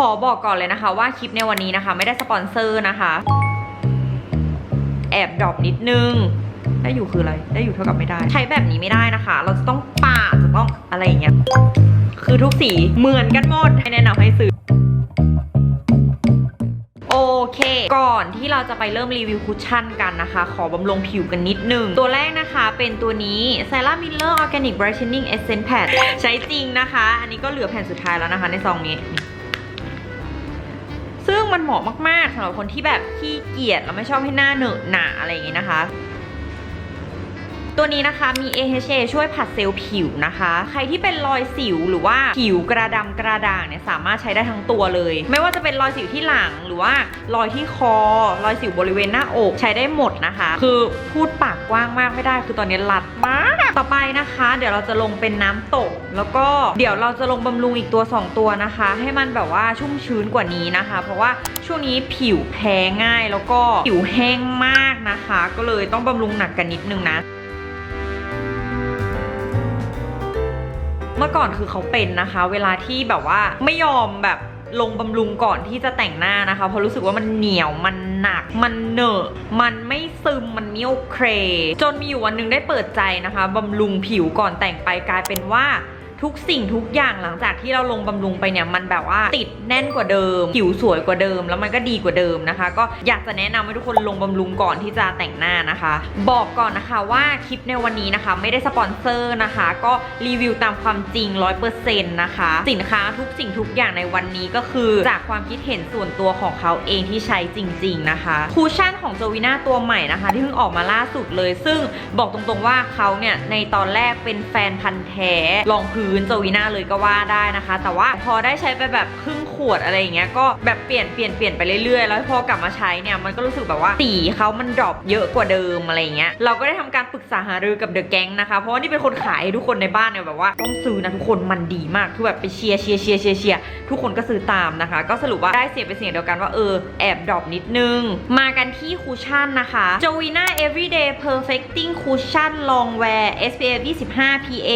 ขอบอกก่อนเลยนะคะว่าคลิปในวันนี้นะคะ ไม่ได้สปอนเซอร์นะคะ แอบดรอปนิดนึง ได้อยู่คืออะไร ได้อยู่เท่ากับไม่ได้ ใช้แบบนี้ไม่ได้นะคะ เราจะต้องปาจะต้องอะไรอย่างเงี้ยคือทุกสีเหมือนกันหมดให้แนะนำให้ซื้อโอเค ก่อนที่เราจะไปเริ่มรีวิวคุชชั่นกันนะคะ ขอบำรุงผิวกันนิดนึง ตัวแรกนะคะเป็นตัวนี้ s a r a Miller Organic Brightening Essence Pad ใช้จริงนะคะ อันนี้ก็เหลือแผ่นสุดท้ายแล้วนะคะ ในซองนี้ มันเหมาะมากๆสำหรับคนที่แบบขี้เกียจแล้วไม่ชอบให้หน้าเหนอะหนาอะไรอย่างงี้นะคะ ตัวนี้นะคะมี AHA ช่วยผัดเซลล์ผิวนะคะ ใครที่เป็นรอยสิวหรือว่าผิวกระดำกระด่างเนี่ยสามารถใช้ได้ทั้งตัวเลย ไม่ว่าจะเป็นรอยสิวที่หลังหรือว่ารอยที่คอ รอยสิวบริเวณหน้าอกใช้ได้หมดนะคะ คือพูดปากกว้างมากไม่ได้ คือตอนนี้รัดมาก ต่อไปนะคะ เดี๋ยวเราจะลงเป็นน้ำตก แล้วก็เดี๋ยวเราจะลงบำรุงอีกตัว 2 ตัวนะคะ ให้มันแบบว่าชุ่มชื้นกว่านี้นะคะ เพราะว่าช่วงนี้ผิวแพ้ง่ายแล้วก็ผิวแห้งมากนะคะ ก็เลยต้องบำรุงหนักกันนิดนึงนะ มื่อก่อนคือเขาเป็นนะคะ เวลาที่แบบว่าไม่ยอมแบบลงบำรุงก่อนที่จะแต่งหน้านะคะ เพราะรู้สึกว่ามันเหนียวมันหนัก มันเหนอะมันไม่ซึมมันไม่โอเค จนมีอยู่วันหนึงได้เปิดใจนะคะบำรุงผิวก่อนแต่งไปกลายเป็นว่า ทุกสิ่งทุกอย่างหลังจากที่เราลงบำรุงไปเนี่ยมันแบบว่าติดแน่นกว่าเดิม ผิวสวยกว่าเดิม แล้วมันก็ดีกว่าเดิมนะคะ ก็อยากจะแนะนำให้ทุกคนลงบำรุงก่อนที่จะแต่งหน้านะคะ บอกก่อนนะคะว่าคลิปในวันนี้นะคะ ไม่ได้สปอนเซอร์นะคะ ก็รีวิวตามความจริง 100%นะคะ สินค้าทุกสิ่งทุกอย่างในวันนี้ก็คือจากความคิดเห็นส่วนตัวของเขาเองที่ใช้จริง ๆนะคะคูชั่นของโจวิน่าตัวใหม่นะคะ ที่เพิ่งออกมาล่าสุดเลย ซึ่งบอกตรงๆว่าเขาเนี่ยในตอนแรกเป็นแฟนพันธ์แท้รองพื้นโจวิน่าเลยก็ว่าได้นะคะ แต่ว่าพอได้ใช้ไปแบบครึ่งขวดอะไรอย่างเงี้ยก็แบบเปลี่ยนเปลี่ยนเปลี่ยนไปเรื่อยๆ แล้วพอกลับมาใช้เนี่ยมันก็รู้สึกแบบว่าสีเขามันดรอปเยอะกว่าเดิมอะไรเงี้ยเราก็ได้ทำการปรึกษาหารือกับเดอะแก๊งนะคะ เพราะว่านี่เป็นคนขายให้ทุกคนในบ้านเนี่ยแบบว่าต้องซื้อนะทุกคนมันดีมากคือแบบไปเชียร์เชียร์เชียร์เชียร์เชียร์ทุกคนก็ซื้อตามนะคะ ก็สรุปว่าได้เสียงเป็นเสียงเดียวกันว่าเออแอบดรอปนิดนึง มากันที่คูชั่นนะคะ Jovina Everyday Perfecting Cushion Long Wear SPF 25 PA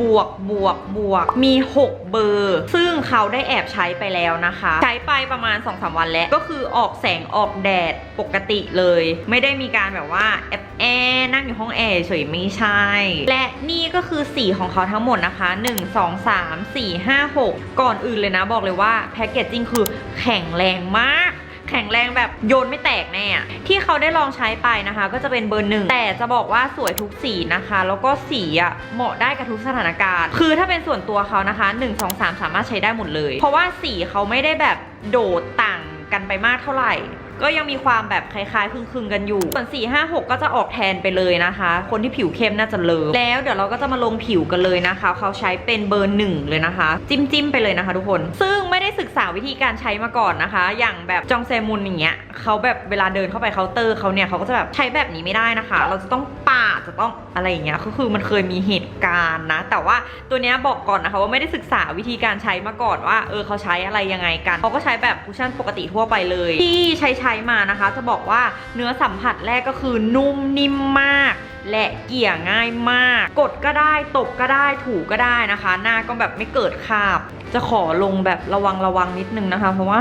บวกบวกบวกมี 6 เบอร์ ซึ่งเขาได้แอบใช้ไปแล้วนะคะ ใช้ไปประมาณ 2-3 วันแล้ว ก็คือออกแสงออกแดดปกติเลย ไม่ได้มีการแบบว่าแอบแอร์นั่งอยู่ห้องแอร์เฉยไม่ใช่ และนี่ก็คือสีของเขาทั้งหมดนะคะ 1 2 3 4 5 6 ก่อนอื่นเลยนะบอกเลยว่าแพคเกจจิ้งคือแข็งแรงมาก แข็งแรงแบบโยนไม่แตกแน่อะที่เขาได้ลองใช้ไปนะคะ ก็จะเป็นเบอร์หนึ่งแต่จะบอกว่าสวยทุกสีนะคะ แล้วก็สีอะเหมาะได้กับทุกสถานการณ์ คือถ้าเป็นส่วนตัวเขานะคะ1 2 3 สามารถใช้ได้หมดเลย เพราะว่าสีเขาไม่ได้แบบโดดต่างกันไปมากเท่าไหร่ ก็ยังมีความแบบคล้ายๆคลึงๆกันอยู่ ส่วน 4 5 6 ก็จะออกแทนไปเลยนะคะ คนที่ผิวเข้มน่าจะเลิฟแล้วเดี๋ยวเราก็จะมาลงผิวกันเลยนะคะ เขาใช้เป็นเบอร์หนึ่งเลยนะคะ จิ้มจิ้มๆไปเลยนะคะทุกคน ซึ่งไม่ได้ศึกษาวิธีการใช้มาก่อนนะคะ อย่างแบบจองเซมุนอย่างเงี้ยเขาแบบเวลาเดินเข้าไปเคาน์เตอร์เขาเนี่ยเขาก็จะแบบใช้แบบนี้ไม่ได้นะคะ เราจะต้องปาดจะต้องอะไรอย่างเงี้ยก็คือมันเคยมีเหตุการณ์นะ แต่ว่าตัวเนี้ยบอกก่อนนะคะว่าไม่ได้ศึกษาวิธีการใช้มาก่อนว่า เออเขาใช้อะไรยังไงกันเขาก็ใช้แบบคุชชั่นปกติทั่วไปเลย ที่ใช้ใช้มานะคะ จะบอกว่าเนื้อสัมผัสแรกก็คือนุ่มนิ่มมาก และเกี่ยง่ายมาก กดก็ได้ตบก็ได้ถูก็ได้นะคะ หน้าก็แบบไม่เกิดคราบ จะขอลงแบบระวังระวังนิดนึงนะคะ เพราะว่า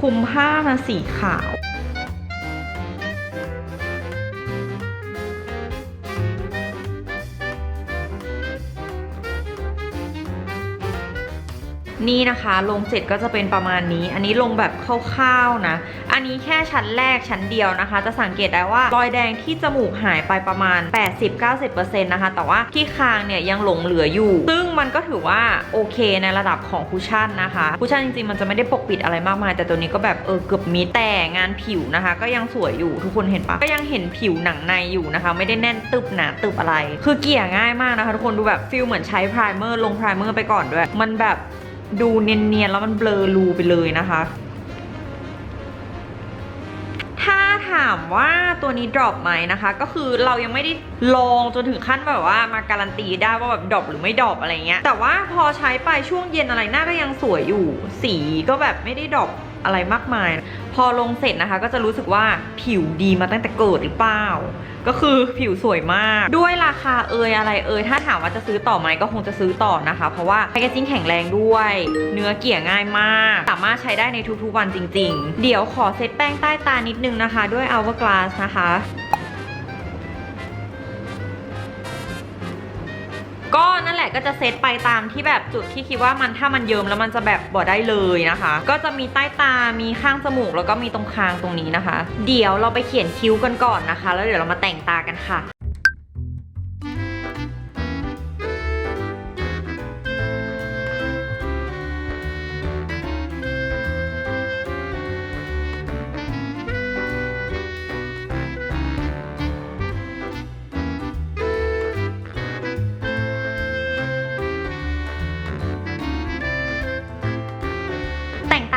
คุมผ้ามันสีขาว นี่นะคะลงเสร็จก็จะเป็นประมาณนี้ อันนี้ลงแบบคร่าวๆนะ อันนี้แค่ชั้นแรกชั้นเดียวนะคะ จะสังเกตได้ว่ารอยแดงที่จมูกหายไปประมาณ 80-90%นะคะ แต่ว่าที่คางเนี่ยยังหลงเหลืออยู่ ซึ่งมันก็ถือว่าโอเคในระดับของคุชชั่นนะคะคุชชั่นจริงๆมันจะไม่ได้ปกปิดอะไรมากมาย แต่ตัวนี้ก็แบบเออเกือบมิดแต่งานผิวนะคะ ก็ยังสวยอยู่ทุกคนเห็นปะก็ยังเห็นผิวหนังในอยู่นะคะ ไม่ได้แน่นตึบหนาตึบอะไร คือเกลี่ยง่ายมากนะคะ ทุกคนดูแบบฟิลเหมือนใช้พรายเมอร์ลงพรายเมอร์ไปก่อนด้วย มันแบบ ดูเนียนๆแล้วมันเบลอรูไปเลยนะคะ ถ้าถามว่าตัวนี้ดรอปไหมนะคะ ก็คือเรายังไม่ได้ลองจนถึงขั้นแบบว่ามาการันตีได้ว่าแบบดรอปหรือไม่ดรอปอะไรเงี้ยแต่ว่าพอใช้ไปช่วงเย็นอะไรหน้าก็ยังสวยอยู่ สีก็แบบไม่ได้ดรอปอะไรมากมาย อลงเสร็จนะคะ ก็จะรู้สึกว่าผิวดีมาตั้งแต่เกิดหรือเปล่า ก็คือผิวสวยมาก ด้วยราคาเอยอะไรเอยถ้าถามว่าจะซื้อต่อไหมก็คงจะซื้อต่อนะคะ เพราะว่าแพคเกจิ้งแข็งแรงด้วย เนื้อเกลี่ยง่ายมาก สามารถใช้ได้ในทุกๆวันจริง ๆ เดี๋ยวขอเซตแป้งใต้ตานิดนึงนะคะ ด้วย Hourglass นะคะ ก็นั่นแหละก็จะเซตไปตามที่แบบจุดที่คิดว่ามันถ้ามันเยิ้มแล้วมันจะแบบบ่ได้เลยนะคะ ก็จะมีใต้ตา มีข้างจมูก แล้วก็มีตรงคางตรงนี้นะคะ เดี๋ยวเราไปเขียนคิ้วกันก่อนนะคะ แล้วเดี๋ยวเรามาแต่งตากันค่ะ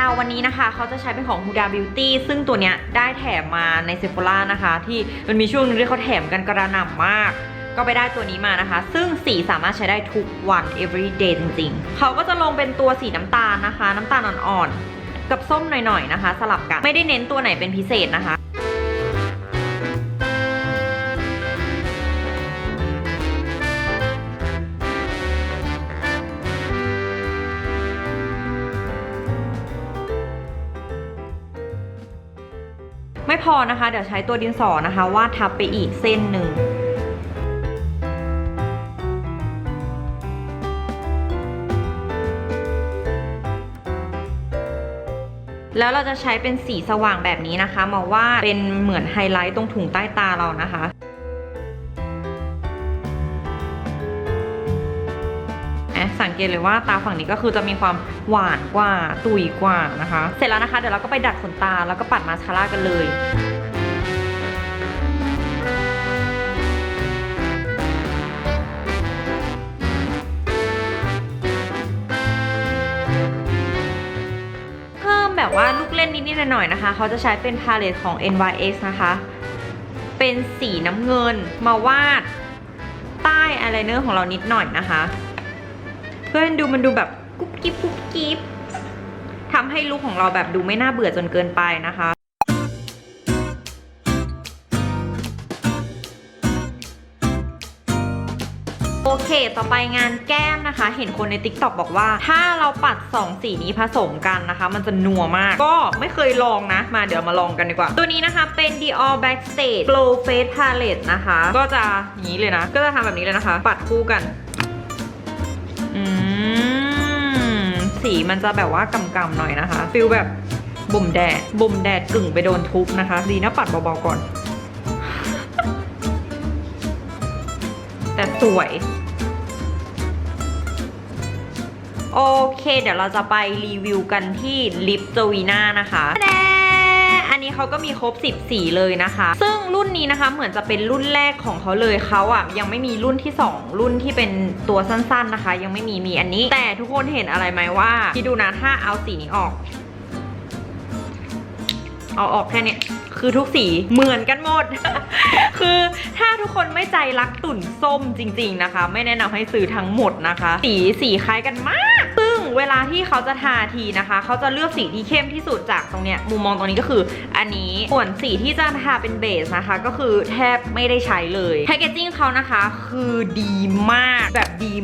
าวันนี้นะคะ เขาจะใช้เป็นของ Huda Beauty ซึ่งตัวเนี้ยได้แถมมาใน Sephora นะคะ ที่มันมีช่วงนึงที่เขาแถมกันกระหน่ำมาก ก็ไปได้ตัวนี้มานะคะ ซึ่งสีสามารถใช้ได้ทุกวัน every day จริงๆ เขาก็จะลงเป็นตัวสีน้ำตาลนะคะ น้ำตาลอ่อนๆ กับส้มหน่อยๆนะคะ สลับกัน ไม่ได้เน้นตัวไหนเป็นพิเศษนะคะ พอนะคะ เดี๋ยวใช้ตัวดินสอนะคะวาดทับไปอีกเส้นหนึ่งแล้วเราจะใช้เป็นสีสว่างแบบนี้นะคะ มาวาดเป็นเหมือนไฮไลท์ตรงถุงใต้ตาเรานะคะ เกตเลยว่าตาฝั่งนี้ก็คือจะมีความหวานกว่าตุยกว่านะคะ เสร็จแล้วนะคะเดี๋ยวเราก็ไปดัดขนตาแล้วก็ปัดมาสคาร่ากันเลยเพิ่มแบบว่าลูกเล่นนิดๆหน่อยๆนะคะ เขาจะใช้เป็นพาเลตของ NYX นะคะ เป็นสีน้ำเงินมาวาดใต้อายไลเนอร์ของเรานิดหน่อยนะคะ พื่อให้ดูมันดูแบบกุ๊บกิ๊บกุ๊บกิ๊บทำให้ลุคของเราแบบดูไม่น่าเบื่อจนเกินไปนะคะโอเค ต่อไปงานแก้มนะคะ เห็นคนใน t ิ k t o k บอกว่า ถ้าเราปัด 2 สีนี้ผสมกันนะคะ มันจะนัวมาก ก็ไม่เคยลองนะ มาเดี๋ยวมาลองกันดีกว่า ตัวนี้นะคะเป็น Dior Backstage Glow Face Palette นะคะ ก็จะอย่างนี้เลยนะ ก็จะทำแบบนี้เลยนะคะ ปัดคู่กัน อืมสีมันจะแบบว่ากำๆหน่อยนะคะฟิลแบบบ่มแดดบ่มแดดกึ่งไปโดนทุบนะคะ ดีนะปัดเบาๆก่อน แต่สวย โอเค เดี๋ยวเราจะไปรีวิวกันที่ลิปโจวีน่านะคะแด นี้เขาก็มีครบ 10 สีเลยนะคะ ซึ่งรุ่นนี้นะคะเหมือนจะเป็นรุ่นแรกของเขาเลยเขาอะยังไม่มีรุ่นที่ 2 รุ่นที่เป็นตัวสั้นๆนะคะ ยังไม่มีมีอันนี้ แต่ทุกคนเห็นอะไรไหมว่าคิดดูนะถ้าเอาสีนี้ออก เอาออกแค่นี้คือทุกสีเหมือนกันหมด คือถ้าทุกคนไม่ใจรักตุ่นส้มจริง ๆนะคะ ไม่แนะนำให้ซื้อทั้งหมดนะคะ สีสีคล้ายกันมาก เวลาที่เขาจะทาทีนะคะ เขาจะเลือกสีที่เข้มที่สุดจากตรงเนี้ยมุมมองตรงนี้ก็คืออันนี้ส่วนสีที่จะทาเป็นเบสนะคะ ก็คือแทบไม่ได้ใช้เลยแพคเกจิ้งเขานะคะ คือดีมากแบบดี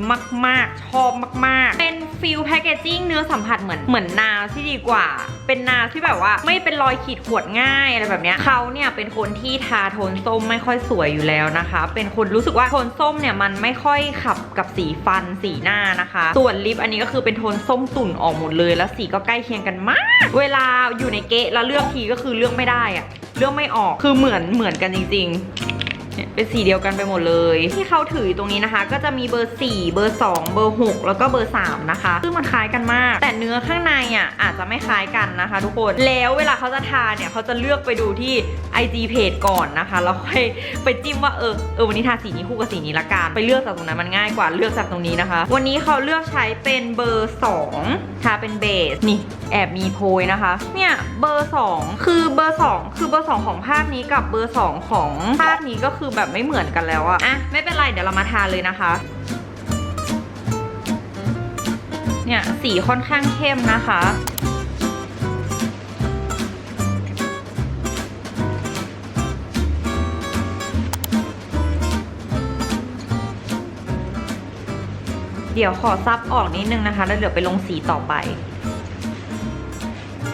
มากๆ ชอบมาก ๆ เป็นฟิลแพคเกจิ้งเนื้อสัมผัสเหมือนเหมือนนาวที่ดีกว่า เป็นนาที่แบบว่า ไม่เป็นรอยขีดข่วนง่ายอะไรแบบเนี้ยเขาเนี่ยเป็นคนที่ทาโทนส้มไม่ค่อยสวยอยู่แล้วนะคะ เป็นคนรู้สึกว่าโทนส้มเนี่ยมันไม่ค่อยขับกับสีฟันสีหน้านะคะ ส่วนลิปอันนี้ก็คือเป็นโทนส้มตุ่นออกหมดเลย แล้วสีก็ใกล้เคียงกันมาก เวลาอยู่ในเกะแล้วเลือกทีก็คือเลือกไม่ได้อะเลือกไม่ออกคือเหมือนเหมือนกันจริง ๆ เนี่ยเป็นสีเดียวกันไปหมดเลย ที่เขาถืออยู่ตรงนี้นะคะ ก็จะมีเบอร์ 4 เบอร์ 2 เบอร์ 6 แล้วก็เบอร์ 3 นะคะ ซึ่งมันคล้ายกันมาก แต่เนื้อข้างในอะอาจจะไม่คล้ายกันนะคะ ทุกคนแล้วเวลาเขาจะทาเนี่ยเขาจะเลือกไปดูที่ IG page ก่อนนะคะแล้วค่อยไปจิ้มว่าเออเออวันนี้ทาสีนี้คู่กับสีนี้ละกันไปเลือกจากตรงนั้นมันง่ายกว่าเลือกจากตรงนี้นะคะ วันนี้เขาเลือกใช้เป็นเบอร์ 2 ทาเป็นเบสนี่ แอบมีโพยนะคะ เนี่ยเบอร์ 2 คือเบอร์ 2 คือเบอร์ 2 ของภาพนี้กับเบอร์ 2 ของภาพนี้ก็คือแบบไม่เหมือนกันแล้วอะอะไม่เป็นไรเดี๋ยวเรามาทาเลยนะคะเนี่ยสีค่อนข้างเข้มนะคะเดี๋ยวขอซับออกนิดนึงนะคะ แล้วเดี๋ยวไปลงสีต่อไป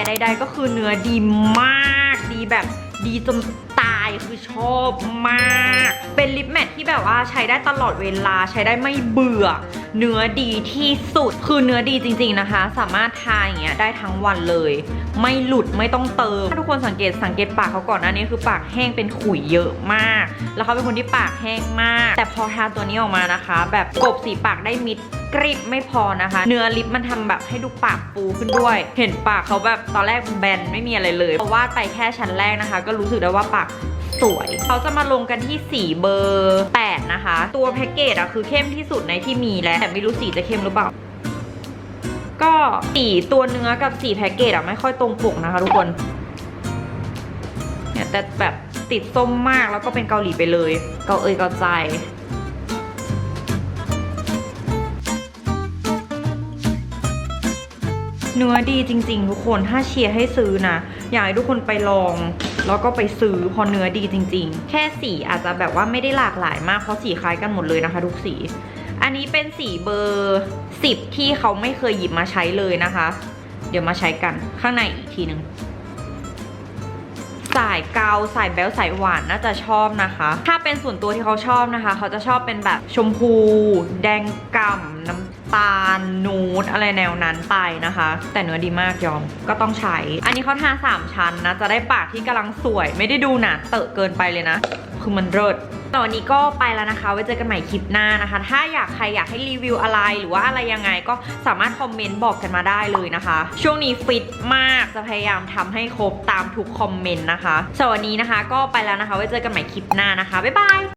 ใด ๆ ก็คือเนื้อดีมาก ดีแบบดีจนตายคือชอบมาก เป็นลิปแมทที่แบบว่าใช้ได้ตลอดเวลาใช้ได้ไม่เบื่อ เนื้อดีที่สุดคือเนื้อดีจริง ๆนะคะ สามารถทาอย่างเงี้ยได้ทั้งวันเลย ไม่หลุดไม่ต้องเติม ถ้าทุกคนสังเกตสังเกตปากเขาก่อนน้านี้คือปากแห้งเป็นขุยเยอะมาก แล้วเขาเป็นคนที่ปากแห้งมาก แต่พอทาตัวนี้ออกมานะคะ แบบกบสีปากได้มิดกริบไม่พอนะคะ เนื้อลิปมันทำแบบให้ดูปากฟูขึ้นด้วย เห็นปากเขาแบบตอนแรกแบนไม่มีอะไรเลย เพราะว่าไปแค่ชั้นแรกนะคะ ก็รู้สึกได้ว่าปาก สวยเขาจะมาลงกันที่สีเบอร์8นะคะ ตัวแพ็กเกจอะคือเข้มที่สุดในที่มีแล้วแต่ไม่รู้สีจะเข้มหรือเปล่าก็สีตัวเนื้อกับสีแพ็กเกจอะไม่ค่อยตรงปกนะคะทุกคนเนี่ยแต่แบบติดส้มมากแล้วก็เป็นเกาหลีไปเลย เกาเอยเกาใจเนื้อดีจริง ๆ ทุกคนถ้าเชียร์ให้ซื้อนะ อยากให้ทุกคนไปลอง แล้วก็ไปซื้อเพอเนื้อดีจริง ๆ แค่สีอาจจะแบบว่าไม่ได้หลากหลายมากเพราะสีคล้ายกันหมดเลยนะคะ ทุกสี อันนี้เป็นสีเบอร์ 10 ที่เขาไม่เคยหยิบมาใช้เลยนะคะ เดี๋ยวมาใช้กันข้างในอีกทีหนึ่งสายเกาสายแบลสายหวานน่าจะชอบนะคะ ถ้าเป็นส่วนตัวที่เขาชอบนะคะ เขาจะชอบเป็นแบบชมพู แดงก่ำน้ำ ตาลนูดอะไรแนวนั้นไปนะคะ แต่เนื้อดีมากยอมก็ต้องใช้ อันนี้เขาทาสามชั้นนะ จะได้ปากที่กำลังสวย ไม่ได้ดูหนาเตอะเกินไปเลยนะ คือมันเลิศแต่วันนี้ก็ไปแล้วนะคะ ไว้เจอกันใหม่คลิปหน้านะคะ ถ้าอยากใครอยากให้รีวิวอะไรหรือว่าอะไรยังไงก็สามารถคอมเมนต์บอกกันมาได้เลยนะคะ ช่วงนี้ฟิตมากจะพยายามทำให้ครบตามทุกคอมเมนต์นะคะสวันนี้นะคะ ก็ไปแล้วนะคะ ไว้เจอกันใหม่คลิปหน้านะคะ บ๊ายบาย